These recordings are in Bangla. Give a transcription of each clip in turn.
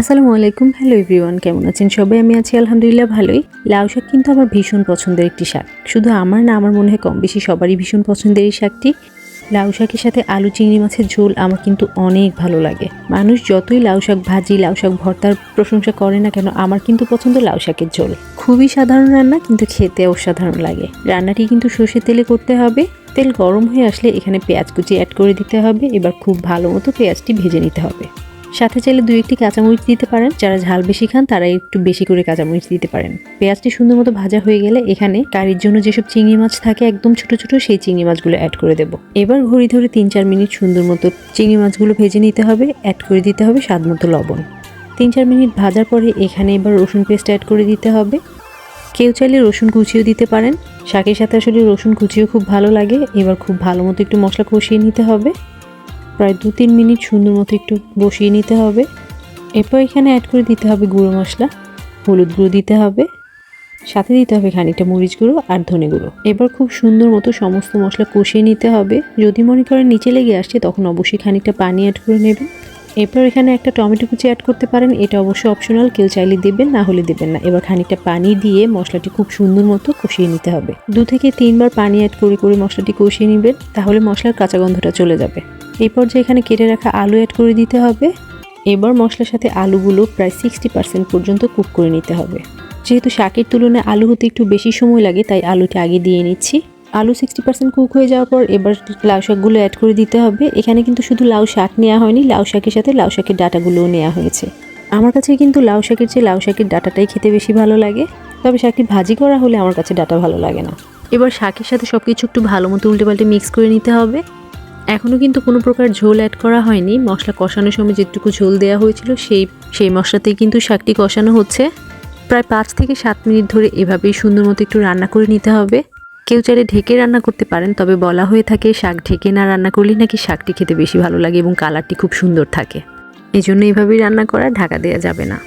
আসসালামু আলাইকুম, হ্যালো এভরিওয়ান, কেমন আছেন সবাই? আমি আছি আলহামদুলিল্লাহ ভালোই। লাউ শাক কিন্তু আমার ভীষণ পছন্দের একটি শাক। শুধু আমার না, আমার মনে হয় কম বেশি সবারই ভীষণ পছন্দের এই শাকটি। লাউ শাকের সাথে আলু, চিংড়ি মাছের ঝোল আমার কিন্তু অনেক ভালো লাগে। মানুষ যতই লাউ শাক ভাজি, লাউ শাক ভর্তার প্রশংসা করে না কেন, আমার কিন্তু পছন্দ লাউ শাকের ঝোল। খুবই সাধারণ রান্না, কিন্তু খেতে অসাধারণ লাগে। রান্নাটি কিন্তু সর্ষের তেলে করতে হবে। তেল গরম হয়ে আসলে এখানে পেঁয়াজ কুচি অ্যাড করে দিতে হবে। এবার খুব ভালো মতো পেঁয়াজটি ভেজে নিতে হবে। সাথে চাইলে দুই একটি কাঁচামরিচ দিতে পারেন। যারা ঝাল বেশি খান, তারা একটু বেশি করে কাঁচামরিচ দিতে পারেন। পেঁয়াজটি সুন্দর মতো ভাজা হয়ে গেলে এখানে কারির জন্য যেসব চিংড়ি মাছ থাকে, একদম ছোট ছোট সেই চিংড়ি মাছগুলো অ্যাড করে দেবো। এবার ঘড়ি ধরে তিন চার মিনিট সুন্দর মতো চিংড়ি মাছগুলো ভেজে নিতে হবে অ্যাড করে দিতে হবে স্বাদ মতো লবণ। তিন চার মিনিট ভাজার পরে এখানে এবার রসুন পেস্ট অ্যাড করে দিতে হবে। কেউ চাইলে রসুন কুচিও দিতে পারেন। শাকের সাথে আসলে রসুন কুচিও খুব ভালো লাগে। এবার খুব ভালো মতো একটু মশলা কষিয়ে নিতে হবে। প্রায় দু তিন মিনিট সুন্দর মতো একটু বসিয়ে নিতে হবে। এরপর এখানে অ্যাড করে দিতে হবে গুঁড়ো মশলা, হলুদ গুঁড়ো দিতে হবে, সাথে দিতে হবে খানিকটা মরিচ গুঁড়ো আর ধনে গুঁড়ো। এবার খুব সুন্দর মতো সমস্ত মশলা কষিয়ে নিতে হবে। যদি মনে করেন নিচে লেগে আসছে, তখন অবশ্যই খানিকটা পানি অ্যাড করে নেবেন। এরপর এখানে একটা টমেটো কুচি অ্যাড করতে পারেন, এটা অবশ্যই অপশনাল কেউ চাইলে দেবেন, না হলে দেবেন না। এবার খানিকটা পানি দিয়ে মশলাটি খুব সুন্দর মতো কষিয়ে নিতে হবে। দু থেকে তিনবার পানি অ্যাড করে করে মশলাটি কষিয়ে নেবেন, তাহলে মশলার কাঁচা গন্ধটা চলে যাবে। এই পর্যায়ে এখানে কেটে রাখা আলু অ্যাড করে দিতে হবে। এবার মশলার সাথে আলুগুলো প্রায় সিক্সটি পার্সেন্ট পর্যন্ত কুক করে নিতে হবে। যেহেতু শাকের তুলনায় আলু হতে একটু বেশি সময় লাগে, তাই আলুটি আগে দিয়ে নিচ্ছি। আলু সিক্সটি পার্সেন্ট কুক হয়ে যাওয়ার পর এবার লাউ শাকগুলো অ্যাড করে দিতে হবে। এখানে কিন্তু শুধু লাউ শাক নেওয়া হয়নি, লাউ শাকের সাথে লাউ শাকের ডাটাগুলোও নেওয়া হয়েছে। আমার কাছে কিন্তু লাউ শাকের চেয়ে লাউ শাকের ডাটাটাই খেতে বেশি ভালো লাগে। তবে শাকটি ভাজি করা হলে আমার কাছে ডাটা ভালো লাগে না। এবার শাকের সাথে সব কিছু একটু ভালো মতো উল্টে পাল্টে মিক্স করে নিতে হবে। এখনও কিন্তু কোনো প্রকার ঝোল অ্যাড করা হয়নি। মশলা কষানোর সময় যেটুকু ঝোল দেওয়া হয়েছিল সেই সেই মশলাতেই কিন্তু শাকটি কষানো হচ্ছে। প্রায় পাঁচ থেকে সাত মিনিট ধরে এভাবেই সুন্দর মতো একটু রান্না করে নিতে হবে। কেউ চাইলে ঢেকে রান্না করতে পারেন, তবে বলা হয়ে থাকে শাক ঢেকে না রান্না করলে নাকি শাকটি খেতে বেশি ভালো লাগে এবং কালারটি খুব সুন্দর থাকে। এই জন্য এভাবেই রান্না করা ঢাকা দেওয়া যাবে না।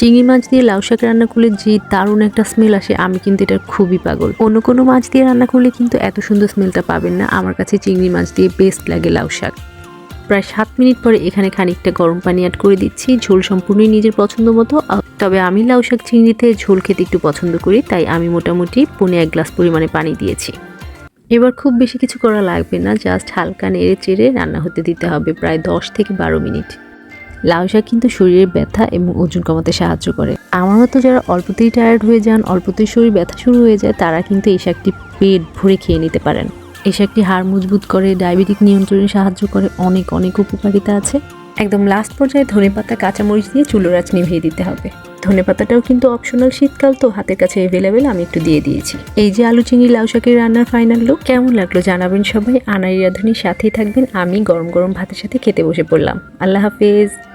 চিংড়ি মাছ দিয়ে লাউ শাক রান্না করলে যে দারুণ একটা স্মেল আসে, আমি কিন্তু এটা খুবই পাগল। অন্য কোনো মাছ দিয়ে রান্না করলে কিন্তু এত সুন্দর স্মেলটা পাবেন না, আমার কাছে চিংড়ি মাছ দিয়ে বেস্ট লাগে লাউ শাক। প্রায় সাত মিনিট পরে এখানে খানিকটা গরম পানি অ্যাড করে দিচ্ছি, ঝোল সম্পূর্ণই নিজের পছন্দ মতো। তবে আমি লাউ শাক চিংড়িতে ঝোল খেতে একটু পছন্দ করি, তাই আমি মোটামুটি পনে এক গ্লাস পরিমাণে পানি দিয়েছি। এবার খুব বেশি কিছু করা লাগবে না জাস্ট হালকা নেড়ে চেড়ে রান্না হতে দিতে হবে প্রায় দশ থেকে বারো মিনিট। লাউ শাক কিন্তু শরীরের ব্যথা এবং ওজন কমাতে সাহায্য করে। আমার মতো যারা অল্পতেই টায়ার্ড হয়ে যান, অল্পতেই শরীর ব্যথা শুরু হয়ে যায়, তারা কিন্তু এই শাকটি পেট ভরে খেয়ে নিতে পারেন। এই শাকটি হাড় মজবুত করে ডায়াবেটিক নিয়ন্ত্রণে সাহায্য করে অনেক অনেক উপকারিতা আছে। একদম লাস্ট পর্যায়ে ধনেপাতা কাঁচামরিচ দিয়ে চুলোর আঁচ নিভিয়ে দিতে হবে। ধনেপাতাটাও কিন্তু অপশনাল শীতকাল, তো হাতের কাছে অ্যাভেলেবেল আমি একটু দিয়ে দিয়েছি। এই যে আলু চিংড়ি লাউ শাকের রান্নার ফাইনাল লুক কেমন লাগল জানাবেন সবাই। আনারি রাধুনির সাথেই থাকবেন। আমি গরম গরম ভাতের সাথে খেতে বসে পড়লাম। আল্লাহ হাফেজ।